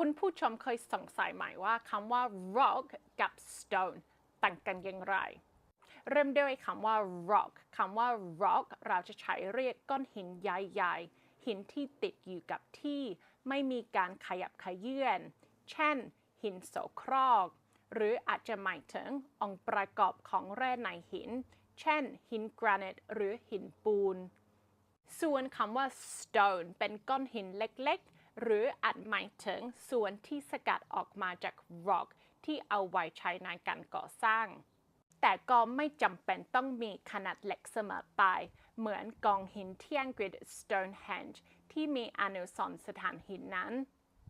คุณผู้ชมเคยสงสัยไหมว่าคำว่า rock กับ stone ต่างกันอย่างไร เริ่มด้วยคำว่า rock คำว่า rock เราจะใช้เรียกก้อนหินใหญ่ๆ หินที่ติดอยู่กับที่ ไม่มีการขยับขยื่น เช่น หินโสโครก หรืออาจจะหมายถึงองค์ประกอบของแร่ในหิน เช่น หินแกรนิตหรือหินปูน ส่วนคำว่า stone เป็นก้อนหินเล็กๆ หรืออาจหมายถึงส่วนที่สกัดออกมาจาก rock ที่เอาไว้ใช้ในการก่อสร้าง แต่ก็ไม่จำเป็นต้องมีขนาดเล็กเสมอไป เหมือนกองหินที่อังกฤษ Stonehenge ที่มีอนุสรณ์สถานหินนั้น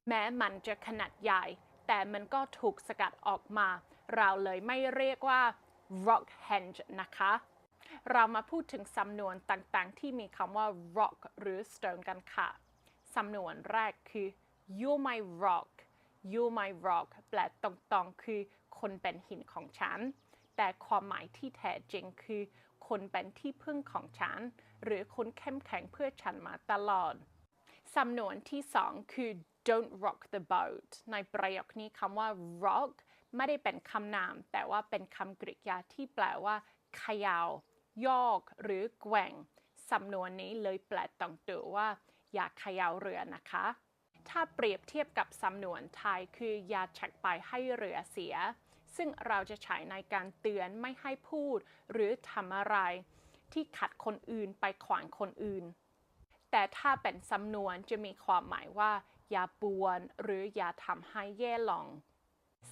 แม้มันจะขนาดใหญ่ แต่มันก็ถูกสกัดออกมา เราเลยไม่เรียกว่า Rockhenge นะคะ เรามาพูดถึงสำนวนต่างๆ ที่มีคำว่า rock หรือ stone กันค่ะ สำนวนแรกคือ you my rock you my rock แปลตรงๆ คือคนเป็นหินของฉัน แต่ความหมายที่แท้จริงคือ คนเป็นที่พึ่งของฉัน หรือคนเข้มแข็งเพื่อฉันมาตลอด สำนวนที่สองคือ don't rock the boat ในประโยคนี้คำว่า rock ไม่ได้เป็นคำนาม แต่ว่าเป็นคำกริยาที่แปลว่าเขยา่ายอก หรือแกว่ง สำนวนนี้เลยแปลตรงตัวว่า อย่าเขย่าเรือนะคะ ถ้าเปรียบเทียบกับสำนวนไทยคืออย่าชักไปให้เรือเสีย ซึ่งเราจะใช้ในการเตือนไม่ให้พูด หรือทำอะไร ที่ขัดคนอื่นไปขวางคนอื่น แต่ถ้าเป็นสำนวนจะมีความหมายว่า อย่าปวน หรืออย่าทำให้แย่ลง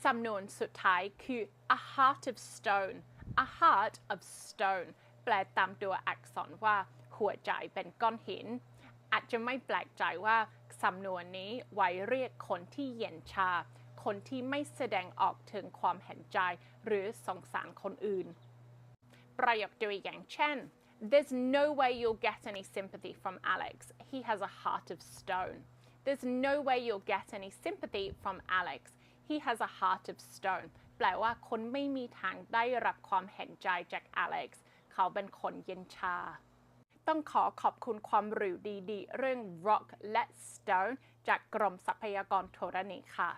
สำนวนสุดท้ายคือ a heart of stone a heart of stone แปลตามตัวอักษรว่า หัวใจเป็นก้อนหิน อาจจะไม่แปลกใจว่าสำนวนนี้ไว้เรียกคนที่เย็นชา คนที่ไม่แสดงออกถึงความเห็นใจ หรือสงสารคนอื่น ประโยคตัวอย่างเช่น There's no way you'll get any sympathy from Alex. He has a heart of stone. There's no way you'll get any sympathy from Alex. He has a heart of stone. แปลว่าคนไม่มีทางได้รับความเห็นใจจาก Alex เขาเป็นคนเย็นชา ต้องขอขอบคุณความรู้ดีๆ เรื่อง rock และ stone จากกรมทรัพยากรธรณีค่ะ